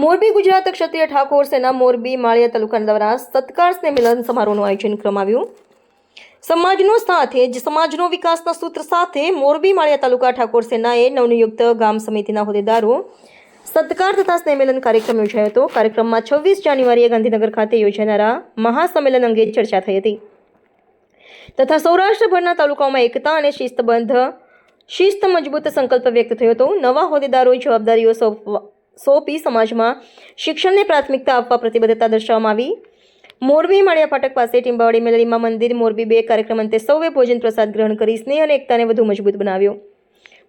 મોરબી ગુજરાત ક્ષત્રિય ઠાકોર સેના મોરબી માળિયા તાલુકા દ્વારા સત્કાર સ્નેહ મિલન સમારોહનું આયોજન કરવામાં આવ્યું. સમાજનો સાથે જ સમાજનો વિકાસના સૂત્ર સાથે મોરબી માળિયા તાલુકા ઠાકોર સેનાએ નવનિયુક્ત ગામ સમિતિના હોદ્દેદારો સત્કાર તથા સ્નેહ મિલન કાર્યક્રમ યોજાયો હતો. કાર્યક્રમમાં છવ્વીસ જાન્યુઆરીએ ગાંધીનગર ખાતે યોજાનારા મહાસંમેલન અંગે ચર્ચા થઈ હતી. તથા સૌરાષ્ટ્રભરના તાલુકાઓમાં એકતા અને શિસ્તબંધ, શિસ્ત મજબૂત સંકલ્પ વ્યક્ત થયો હતો. નવા હોદ્દેદારોએ જવાબદારીઓ સોંપવા- સોંપી સમાજમાં શિક્ષણને પ્રાથમિકતા આપવા પ્રતિબદ્ધતા દર્શાવવામાં આવી. મોરબી માળિયા ફાટક પાસે ટીંબાવાડી મેલરીમાં મંદિર, મોરબી બે કાર્યક્રમ અંતે સૌએ ભોજન પ્રસાદ ગ્રહણ કરી, સ્નેહ અને એકતાને વધુ મજબૂત બનાવ્યો.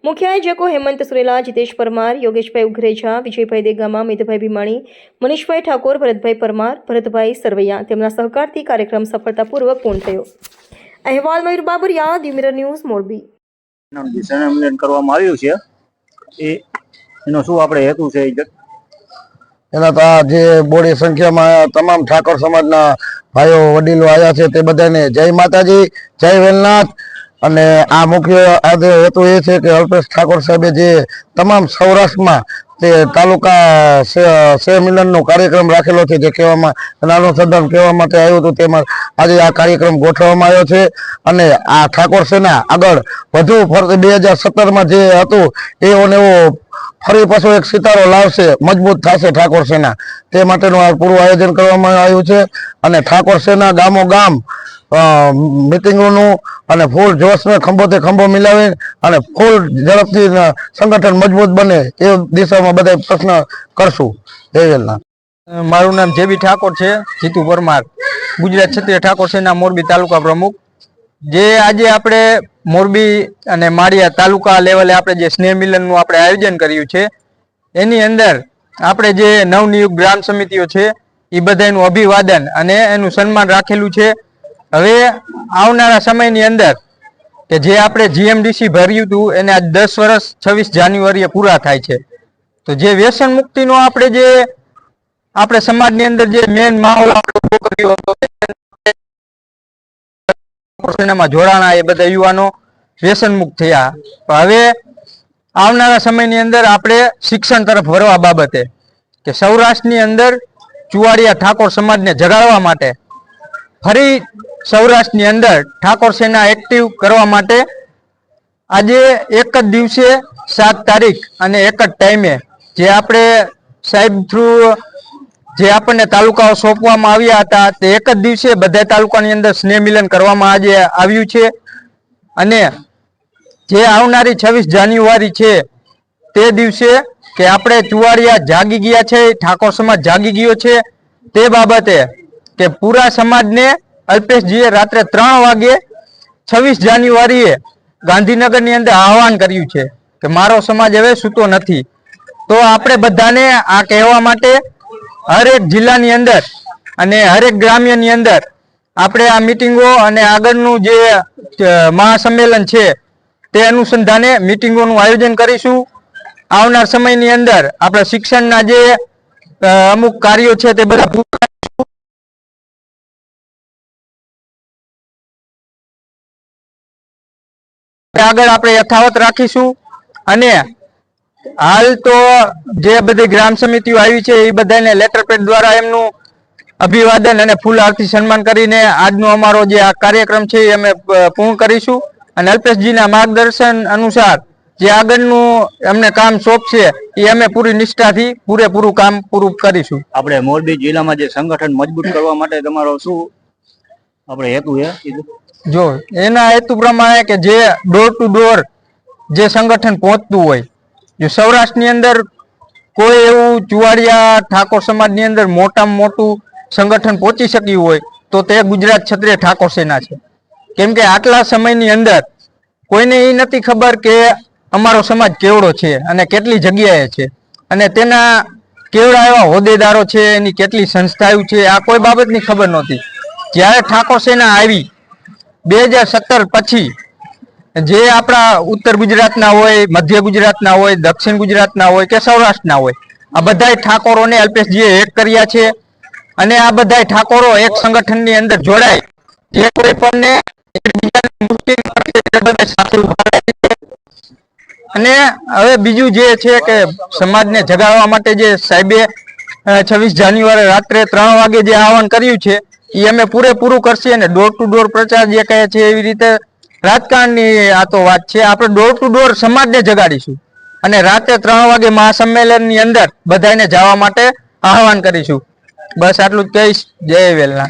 મુખ્ય આયોજકો હેમંત સુરેલા, જીતેશ પરમાર, યોગેશભાઈ ઉઘરેજા, વિજયભાઈ દેગામા મિતભાઈ ભીમાણી, મનીષભાઈ ઠાકોર, ભરતભાઈ પરમાર, ભરતભાઈ સરવૈયા તેમના સહકારથી કાર્યક્રમ સફળતાપૂર્વક પૂર્ણ થયો. અહેવાલ મયુર બાબરિયા ધી ન્યૂઝ, મોરબી. કરવામાં આવ્યું છે. એ એનો શું આપણે હેતુ છે એના તો જે બોડી સંખ્યામાં તમામ ઠાકોર સમાજના ભાઈઓ, વડીલો આવ્યા છે તે બધાને જય માતાજી, જય વેલનાથ. અને આ મુખ્ય હેતુ એ છે કે અલ્પેશ ઠાકોર સાહેબે જે તમામ સૌરાષ્ટ્રમાં તે તાલુકા સે- મિલનનો કાર્યક્રમ રાખેલો છે, જે કહેવામાં નાનો સદન કહેવા માટે આવ્યું હતું, તેમાં આજે આ કાર્યક્રમ ગોઠવવામાં આવ્યો છે. અને આ ઠાકોર સેના આગળ વધુ બે હજાર સત્તરમાં જે હતું એવો ને એવો ફરી પાછો એક સિતારો લાવશે, મજબૂત થશે ઠાકોર સેના. તે માટેનું આ પૂરું આયોજન કરવામાં આવ્યું છે અને ઠાકોર સેના ગામો ગામ મિટિંગોનું અને ફૂલ જોશને ખંભોથી ખંભો મિલાવી અને ફૂલ ઝડપથી સંગઠન મજબૂત બને એ દિશામાં બધા પ્રશ્ન કરશું. એ વેલનાથ મારું નામ જેબી ઠાકોર છે, જીતુ પરમાર. ગુજરાત ક્ષત્રિય ઠાકોર સેના મોરબી તાલુકા પ્રમુખ. જે આજે આપણે મોરબી અને માળિયા તાલુકા લેવલે આપણે જે સ્નેહ મિલનનું આપણે આયોજન કર્યું છે, એની અંદર આપણે જે નવનિયુક્ત ગ્રામ સમિતિઓ છે, એ બધાનું અભિવાદન અને એનું સન્માન રાખેલું છે. હવે આવનારા સમયની અંદર કે જે આપણે જીએમડીસી ભર્યું હતું, એને આજ દસ વર્ષ છવ્વીસ જાન્યુઆરીએ પૂરા થાય છે. તો જે વ્યસન મુક્તિનો આપણે જે, આપણે સમાજની અંદર જે મેન માહોલ આપણે ઊભો કર્યો હતો સેનામાં જોડાણા એ બધા યુવાનો વ્યસનમુક્ત થયા. હવે આવનારા સમયની અંદર આપણે શિક્ષણ તરફ વરવા બાબતે કે સૌરાષ્ટ્રની અંદર ચુવાડિયા ઠાકોર સમાજને જગાડવા માટે, ફરી સૌરાષ્ટ્રની અંદર ઠાકોર સેના એક્ટિવ કરવા માટે આજે એક જ દિવસે સાત તારીખ અને એક જ ટાઈમે જે આપણે સાહેબ થ્રુ જે આપણને તાલુકાઓ સોંપવામાં આવ્યા હતા, તે એક જ દિવસે બધા તાલુકાની અંદર સ્નેહ મિલન કરવામાં આજે આવ્યું છે. અને જે આવનારી છવ્વીસ જાન્યુઆરી છે, તે દિવસે કે આપણે ચુવાડિયા જાગી ગયા છે, ઠાકોર સમાજ જાગી ગયો છે, તે બાબતે કે પૂરા સમાજને અલ્પેશજીએ રાત્રે ત્રણ વાગે છવ્વીસ જાન્યુઆરીએ ગાંધીનગરની અંદર આહવાન કર્યું છે કે મારો સમાજ હવે સૂતો નથી. તો આપણે બધાને આ કહેવા માટે હરેક જિલ્લાની અંદર અને હરેક ગ્રામ્યની અંદર આપણે આ મિટિંગો અને આગળનું જે મહાસંમેલન છે તે અનુસંધાને મિટિંગોનું આયોજન કરીશું. આવનાર સમયની અંદર આપણા શિક્ષણના જે અમુક કાર્યો છે તે બધા આગળ આપણે યથાવત રાખીશું અને હાલ તો જે બધી ગ્રામ સમિતિઓ આવી છે એ બધાને લેટર પેડ દ્વારા એમનું અભિવાદન અને ફૂલ આરતી સન્માન કરીને આજનો અમારો જે આ કાર્યક્રમ છે એ અમે પૂર્ણ કરીશું. અને અલ્પેશજીના માર્ગદર્શન અનુસાર જે આગળનું અમને કામ સોંપશે એ અમે પૂરી નિષ્ઠાથી પૂરેપૂરું કામ પૂરું કરીશું. આપણે મોરબી જિલ્લામાં જે સંગઠન મજબૂત કરવા માટે તમારો શું આપણે હેતુ છે? એ જો એના હેતુ પ્રમાણે કે જે ડોર ટુ ડોર જે સંગઠન પહોંચતું હોય જો સૌરાષ્ટ્રની અંદર કોઈ એવું ચુવાડિયા ઠાકોર સમાજની અંદર મોટામાં મોટું સંગઠન પહોંચી શક્યું હોય, તો તે ગુજરાત ક્ષત્રિય ઠાકોર સેના છે. કેમ કે આટલા સમયની અંદર કોઈને એ નથી ખબર કે અમારો સમાજ કેવડો છે અને કેટલી જગ્યાએ છે. અને તેના કેવડા એવા હોદ્દેદારો છે, એની કેટલી સંસ્થાઓ છે, આ કોઈ બાબતની ખબર નહોતી. જ્યારે ઠાકોર સેના આવી, બે હજાર સત્તર પછી જે આપણા ઉત્તર ગુજરાતના હોય, મધ્ય ગુજરાતના હોય, દક્ષિણ ગુજરાતના હોય કે સૌરાષ્ટ્રના હોય, આ બધાય ઠાકોરોને અલ્પેશજીએ એક કર્યા છે અને આ બધાય ઠાકોરો એક સંગઠનની અંદર જોડાય જે કોઈ બધા છે. અને હવે બીજું જે છે કે સમાજને જગાડવા માટે જે સાહેબે છવ્વીસ જાન્યુઆરી રાત્રે ત્રણ વાગે જે આહવાન કર્યું છે એ અમે પૂરેપૂરું કરશે અને ડોર ટુ ડોર પ્રચાર જે કહે છે એવી રીતે રાજકારણની આ તો વાત છે. આપણે ડોર ટુ ડોર સમાજને જગાડીશું. અને રાતે ત્રણ વાગે મહાસંમેલનની અંદર બધાને જવા માટે આહવાન કરીશું. બસ આટલું જ કહીશ. જય વેલના